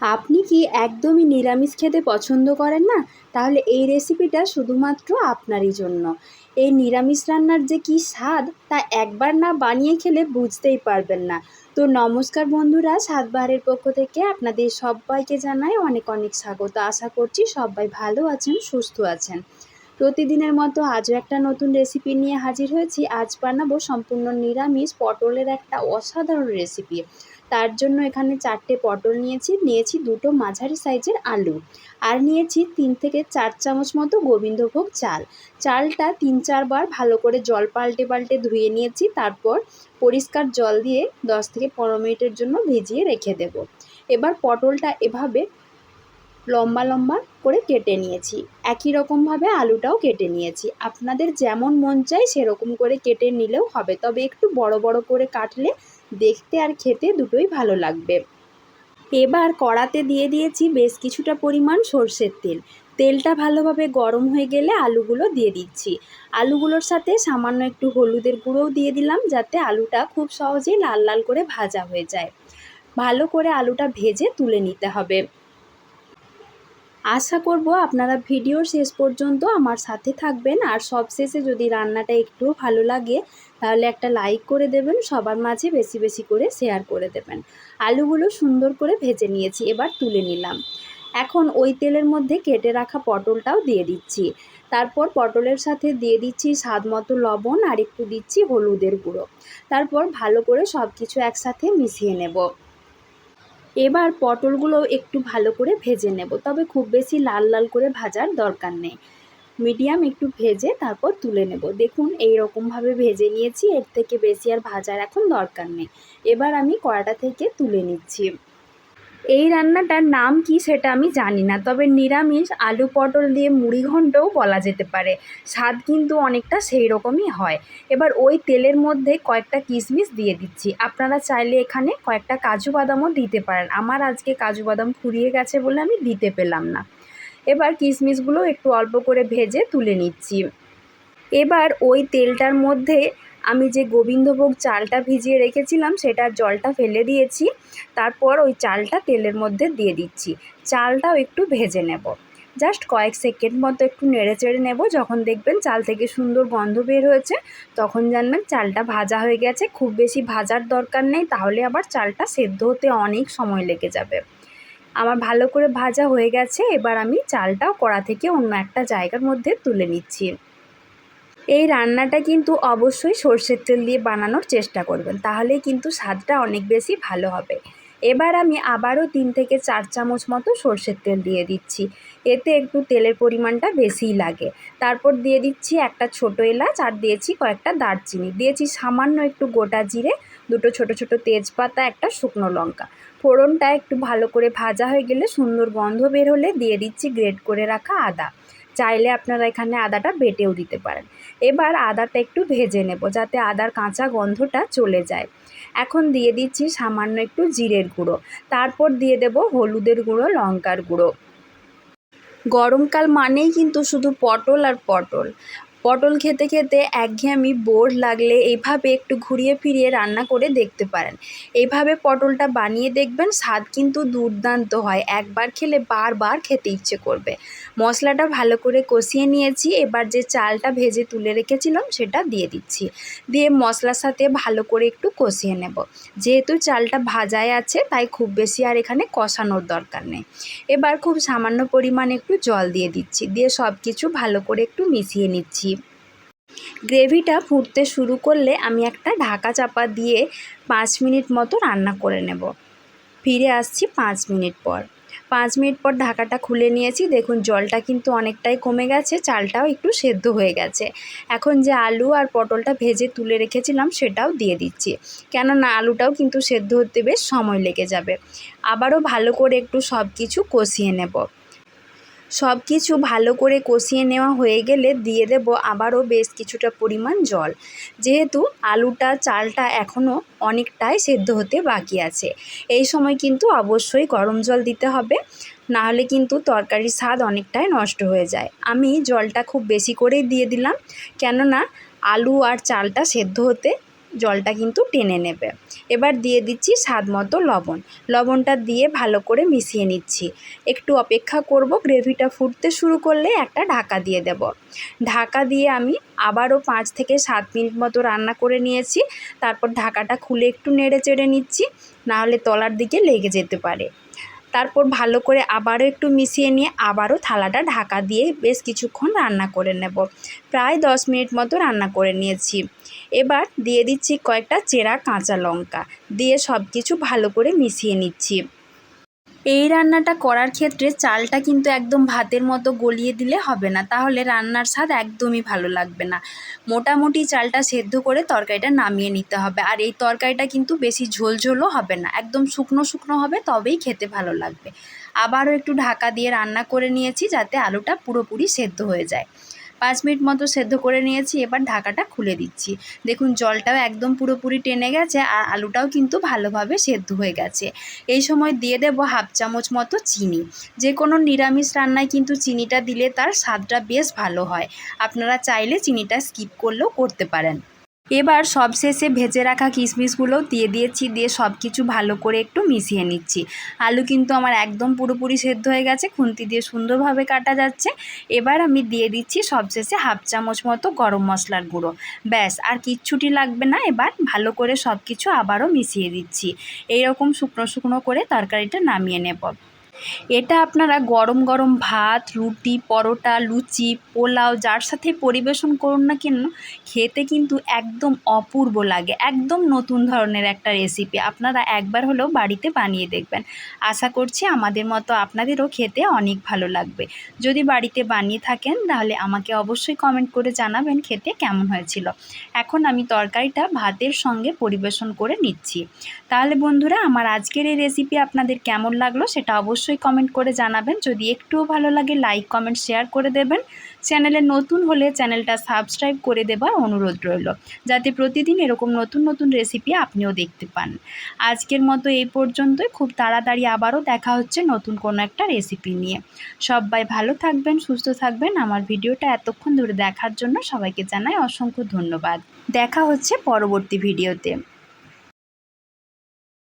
আপনি কি একদমই নিরামিষ খেতে পছন্দ করেন না? তাহলে এই রেসিপিটা শুধুমাত্র আপনারই জন্য। এই নিরামিষ রান্নার যে কি স্বাদ, তা একবার না বানিয়ে খেলে বুঝতেই পারবেন না। তো নমস্কার বন্ধুরা, স্বাদবাহারের পক্ষ থেকে আপনাদের সবাইকে জানাই অনেক অনেক স্বাগত। আশা করছি সবাই ভালো আছেন, সুস্থ আছেন। প্রতিদিনের মতো আজও একটা নতুন রেসিপি নিয়ে হাজির হয়েছি। আজ বানাবো সম্পূর্ণ নিরামিষ পটলের একটা অসাধারণ রেসিপি তার জন্য এখানে চারটে পটল নিয়েছি নিয়েছি দুটো মাঝারি সাইজের আলু। আর নিয়েছি তিন থেকে চার চামচ মতো গোবিন্দভোগ চাল। চালটা তিন চারবার ভালো করে জল পাল্টে পাল্টে ধুয়ে নিয়েছি, তারপর পরিষ্কার জল দিয়ে দশ থেকে পনেরো মিনিটের জন্য ভিজিয়ে রেখে দেব। এবার পটলটা এভাবে লম্বা লম্বা করে কেটে নিয়েছি। একই রকমভাবে আলুটাও কেটে নিয়েছি। আপনাদের যেমন মন চায় সেরকম করে কেটে নিলেও হবে। তবে একটু বড় বড় করে কাটলে দেখতে আর খেতে দুটোই ভালো লাগবে। এবার কড়াতে দিয়ে দিয়েছি বেশ কিছুটা পরিমাণ সর্ষের তেল। তেলটা ভালোভাবে গরম হয়ে গেলে আলুগুলো দিয়ে দিচ্ছি। আলুগুলোর সাথে সামান্য একটু হলুদের গুঁড়োও দিয়ে দিলাম যাতে আলুটা খুব সহজেই লাল লাল করে ভাজা হয়ে যায়। ভালো করে আলুটা ভেজে তুলে নিতে হবে। আশা করব আপনারা ভিডিওর শেষ পর্যন্ত আমার সাথে থাকবেন। আর সবশেষে যদি রান্নাটা একটুও ভালো লাগে, তাহলে একটা লাইক করে দেবেন, সবার মাঝে বেশি বেশি করে শেয়ার করে দেবেন। আলুগুলো সুন্দর করে ভেজে নিয়েছি, এবার তুলে নিলাম। এখন ওই তেলের মধ্যে কেটে রাখা পটলটাও দিয়ে দিচ্ছি। তারপর পটলের সাথে দিয়ে দিচ্ছি স্বাদ মতো লবণ আর একটু দিচ্ছি হলুদের গুঁড়ো। তারপর ভালো করে সব কিছু একসাথে মিশিয়ে নেব। এবার পটলগুলো একটু ভালো করে ভেজে নেব। তবে খুব বেশি লাল লাল করে ভাজার দরকার নেই। মিডিয়াম একটু ভেজে তারপর তুলে নেব। দেখুন এই রকমভাবে ভেজে নিয়েছি, এর থেকে বেশি আর ভাজার এখন দরকার নেই। এবার আমি কড়াটা থেকে তুলে নিচ্ছি। এই রান্নাটার নাম কি সেটা আমি জানি না, তবে নিরামিষ আলু পটল দিয়ে মুড়ি ঘন্টও বলা যেতে পারে। স্বাদ কিন্তু অনেকটা সেই রকমই হয়। এবার ওই তেলের মধ্যে কয়েকটা কিশমিশ দিয়ে দিচ্ছি। আপনারা চাইলে এখানে কয়েকটা কাজু বাদামও দিতে পারেন। আমার আজকে কাজু বাদাম ফুরিয়ে গেছে বলে আমি দিতে পেলাম না। এবার কিশমিশগুলো একটু অল্প করে ভেজে তুলে নিচ্ছি। এবার ওই তেলটার মধ্যে আমি যে গোবিন্দভোগ চালটা ভিজিয়ে রেখেছিলাম, সেটার জলটা ফেলে দিয়েছি। তারপর ওই চালটা তেলের মধ্যে দিয়ে দিচ্ছি। চালটাও একটু ভেজে নেব। জাস্ট কয়েক সেকেন্ড মতো একটু নেড়ে চেড়ে নেব। যখন দেখবেন চাল থেকে সুন্দর গন্ধ বের হয়েছে, তখন জানবেন চালটা ভাজা হয়ে গেছে। খুব বেশি ভাজার দরকার নেই, তাহলে আবার চালটা সেদ্ধ হতে অনেক সময় লেগে যাবে। আমার ভালো করে ভাজা হয়ে গেছে, এবার আমি চালটাও কড়া থেকে অন্য একটা জায়গার মধ্যে তুলে নিচ্ছি। এই রান্নাটা কিন্তু অবশ্যই সর্ষের তেল দিয়ে বানানোর চেষ্টা করবেন তাহলে কিন্তু স্বাদটা অনেক বেশি ভালো হবে। এবার আমি আবারও তিন থেকে চার চামচ মতো সর্ষের তেল দিয়ে দিচ্ছি, এতে একটু তেলের পরিমাণটা বেশিই লাগে। তারপর দিয়ে দিচ্ছি একটা ছোটো এলাচ আর দিয়েছি কয়েকটা দারচিনি, দিয়েছি সামান্য একটু গোটা জিরে, দুটো ছোট ছোট তেজপাতা, একটা শুকনো লঙ্কা। ফোড়নটা একটু ভালো করে ভাজা হয়ে গেলে সুন্দর গন্ধ বের হলে দিয়ে দিচ্ছি গ্রেট করে রাখা আদা। চাইলে আপনারা এখানে আদাটা বেটেও দিতে পারেন। এবার আদাটা একটু ভেজে নেব যাতে আদার কাঁচা গন্ধটা চলে যায়। এখন দিয়ে দিচ্ছি সামান্য একটু জিরের গুঁড়ো। তারপর দিয়ে দেব হলুদের গুঁড়ো, লঙ্কার গুঁড়ো। গরমকাল মানেই কিন্তু শুধু পটল আর পটল। পটল খেতে খেতে একঘেয়েমি বোর লাগলে এইভাবে একটু ঘুরিয়ে ফিরিয়ে রান্না করে দেখতে পারেন। এইভাবে পটলটা বানিয়ে দেখবেন, স্বাদ কিন্তু দুর্দান্ত হয়। একবার খেলে বারবার খেতে ইচ্ছে করবে। মশলাটা ভালো করে কষিয়ে নিয়েছি, এবার যে চালটা ভেজে তুলে রেখেছিলাম সেটা দিয়ে দিচ্ছি। দিয়ে মশলার সাথে ভালো করে একটু কষিয়ে নেব। যেহেতু চালটা ভাজায় আছে, তাই খুব বেশি আর এখানে কষানোর দরকার নেই। এবার খুব সামান্য পরিমাণে একটু জল দিয়ে দিচ্ছি। দিয়ে সব কিছু ভালো করে একটু মিশিয়ে নিচ্ছি। গ্রেভিটা ফুটতে শুরু করলে আমি একটা ঢাকা চাপা দিয়ে পাঁচ মিনিট মতো রান্না করে নেব। ফিরে আসছি পাঁচ মিনিট পর। পাঁচ মিনিট পর ঢাকাটা খুলে নিয়েছি। দেখুন, জলটা কিন্তু অনেকটাই কমে গেছে, চালটাও একটু সেদ্ধ হয়ে গেছে। এখন যে আলু আর পটলটা ভেজে তুলে রেখেছিলাম, সেটাও দিয়ে দিচ্ছি। কেননা, আলুটাও কিন্তু সেদ্ধ হতে বেশ সময় লেগে যাবে। আবারও ভালো করে একটু সব কিছু কষিয়ে নেব। সব কিছু ভালো করে কষিয়ে নেওয়া হয়ে গেলে দিয়ে দেব আবারও বেশ কিছুটা পরিমাণ জল। যেহেতু আলুটা, চালটা এখনও অনেকটাই সেদ্ধ হতে বাকি আছে। এই সময় কিন্তু অবশ্যই গরম জল দিতে হবে, নাহলে কিন্তু তরকারির স্বাদ অনেকটাই নষ্ট হয়ে যায়। আমি জলটা খুব বেশি করেই দিয়ে দিলাম, কেননা আলু আর চালটা সেদ্ধ হতে জলটা কিন্তু টেনে নেবে। এবার দিয়ে দিচ্ছি স্বাদ মতো লবণ। লবণটা দিয়ে ভালো করে মিশিয়ে নিচ্ছি। একটু অপেক্ষা করব, গ্রেভিটা ফুটতে শুরু করলে একটা ঢাকা দিয়ে দেব। ঢাকা দিয়ে আমি আবারও পাঁচ থেকে সাত মিনিট মতো রান্না করে নিয়েছি। তারপর ঢাকাটা খুলে একটু নেড়ে চেড়ে নিচ্ছি। নাহলে তলার দিকে লেগে যেতে পারে। তারপর ভালো করে আবারও একটু মিশিয়ে নিয়ে আবারও থালাটা ঢাকা দিয়ে বেশ কিছুক্ষণ রান্না করে নেব। প্রায় দশ মিনিট মতো রান্না করে নিয়েছি। এবার দিয়ে দিচ্ছি কয়েকটা চেরা কাঁচা লঙ্কা। দিয়ে সব কিছু ভালো করে মিশিয়ে নিচ্ছি। এই রান্নাটা করার ক্ষেত্রে চালটা কিন্তু একদম ভাতের মতো গলিয়ে দিলে হবে না। তাহলে রান্নার স্বাদ একদমই ভালো লাগবে না। মোটামুটি চালটা সেদ্ধ করে তরকারিটা নামিয়ে নিতে হবে। আর এই তরকারিটা কিন্তু বেশি ঝোলঝোলও হবে না। একদম শুকনো শুকনো হবে, তবেই খেতে ভালো লাগবে। আবারও একটু ঢাকা দিয়ে রান্না করে নিয়েছি যাতে আলুটা পুরোপুরি সেদ্ধ হয়ে যায়। পাঁচ মিনিট মতো সেদ্ধ করে নিয়েছি, এবার ঢাকাটা খুলে দিচ্ছি। দেখুন, জলটাও একদম পুরোপুরি টেনে গেছে আর আলুটাও কিন্তু ভালোভাবে সেদ্ধ হয়ে গেছে। এই সময় দিয়ে দেবো হাফ চামচ মতো চিনি। যে কোনো নিরামিষ রান্নায় কিন্তু চিনিটা দিলে তার স্বাদটা বেশ ভালো হয়। আপনারা চাইলে চিনিটা স্কিপ করলেও করতে পারেন। এবার সবশেষে ভেজে রাখা কিশমিশগুলোও দিয়ে দিয়েছি, দিয়ে সব কিছু ভালো করে একটু মিশিয়ে নিচ্ছি। আলু কিন্তু আমার একদম পুরোপুরি সেদ্ধ হয়ে গেছে, খুন্তি দিয়ে সুন্দরভাবে কাটা যাচ্ছে। এবার আমি দিয়ে দিচ্ছি সবশেষে হাফ চামচ মতো গরম মশলার গুঁড়ো। ব্যাস, আর কিচ্ছুটি লাগবে না, এবার ভালো করে সব কিছু আবারও মিশিয়ে দিচ্ছি। এইরকম শুকনো শুকনো করে তরকারিটা নামিয়ে নেব। এটা আপনারা গরম গরম ভাত, রুটি, পরোটা, লুচি, পোলাও, যার সাথে পরিবেশন করুন না কেন, খেতে কিন্তু একদম অপূর্ব লাগে। একদম নতুন ধরনের একটা রেসিপি আপনারা একবার হলেও বাড়িতে বানিয়ে দেখবেন। আশা করছি আমাদের মতো আপনাদেরও খেতে অনেক ভালো লাগবে। যদি বাড়িতে বানিয়ে থাকেন, তাহলে আমাকে অবশ্যই কমেন্ট করে জানাবেন খেতে কেমন হয়েছিল। এখন আমি তরকারিটা ভাতের সঙ্গে পরিবেশন করে নিচ্ছি। তাহলে বন্ধুরা, আমার আজকের এই রেসিপি আপনাদের কেমন লাগল, সেটা অবশ্যই কমেন্ট করে জানাবেন। যদি একটুও ভালো লাগে লাইক কমেন্ট শেয়ার করে দেবেন। চ্যানেলে নতুন হলে চ্যানেলটা সাবস্ক্রাইব করে দেবার অনুরোধ রইল, যাতে প্রতিদিন এরকম নতুন নতুন রেসিপি আপনিও দেখতে পান। আজকের মতো এই পর্যন্তই। খুব তাড়াতাড়ি আবারও দেখা হচ্ছে নতুন কোনো একটা রেসিপি নিয়ে। সবাই ভালো থাকবেন, সুস্থ থাকবেন। আমার ভিডিওটা এতক্ষণ ধরে দেখার জন্য সবাইকে জানাই অসংখ্য ধন্যবাদ। দেখা হচ্ছে পরবর্তী ভিডিওতে।